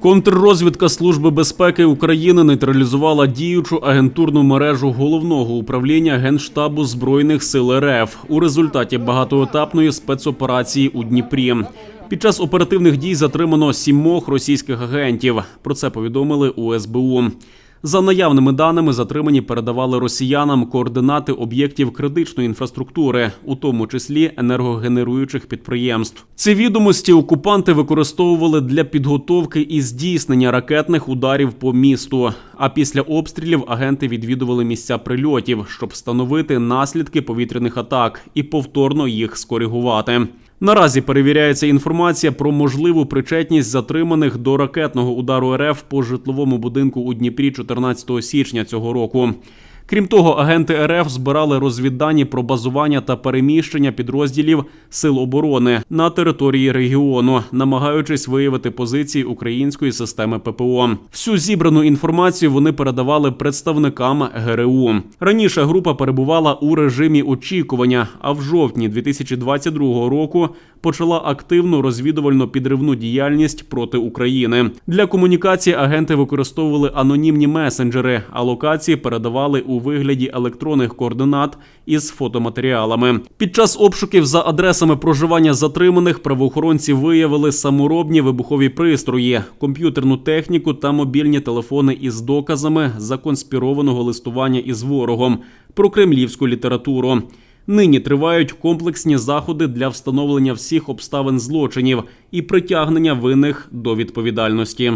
Контррозвідка Служби безпеки України нейтралізувала діючу агентурну мережу головного управління Генштабу Збройних сил РФ у результаті багатоетапної спецоперації у Дніпрі. Під час оперативних дій затримано сімох російських агентів. Про це повідомили у СБУ. За наявними даними, затримані передавали росіянам координати об'єктів критичної інфраструктури, у тому числі енергогенеруючих підприємств. Ці відомості окупанти використовували для підготовки і здійснення ракетних ударів по місту. А після обстрілів агенти відвідували місця прильотів, щоб встановити наслідки повітряних атак і повторно їх скоригувати. Наразі перевіряється інформація про можливу причетність затриманих до ракетного удару РФ по житловому будинку у Дніпрі 14 січня цього року. Крім того, агенти РФ збирали розвіддані про базування та переміщення підрозділів сил оборони на території регіону, намагаючись виявити позиції української системи ППО. Всю зібрану інформацію вони передавали представникам ГРУ. Раніше група перебувала у режимі очікування, а в жовтні 2022 року почала активну розвідувально-підривну діяльність проти України. Для комунікації агенти використовували анонімні месенджери, а локації передавали вигляді електронних координат із фотоматеріалами. Під час обшуків за адресами проживання затриманих правоохоронці виявили саморобні вибухові пристрої, комп'ютерну техніку та мобільні телефони із доказами законспірованого листування із ворогом про кремлівську літературу. Нині тривають комплексні заходи для встановлення всіх обставин злочинів і притягнення винних до відповідальності.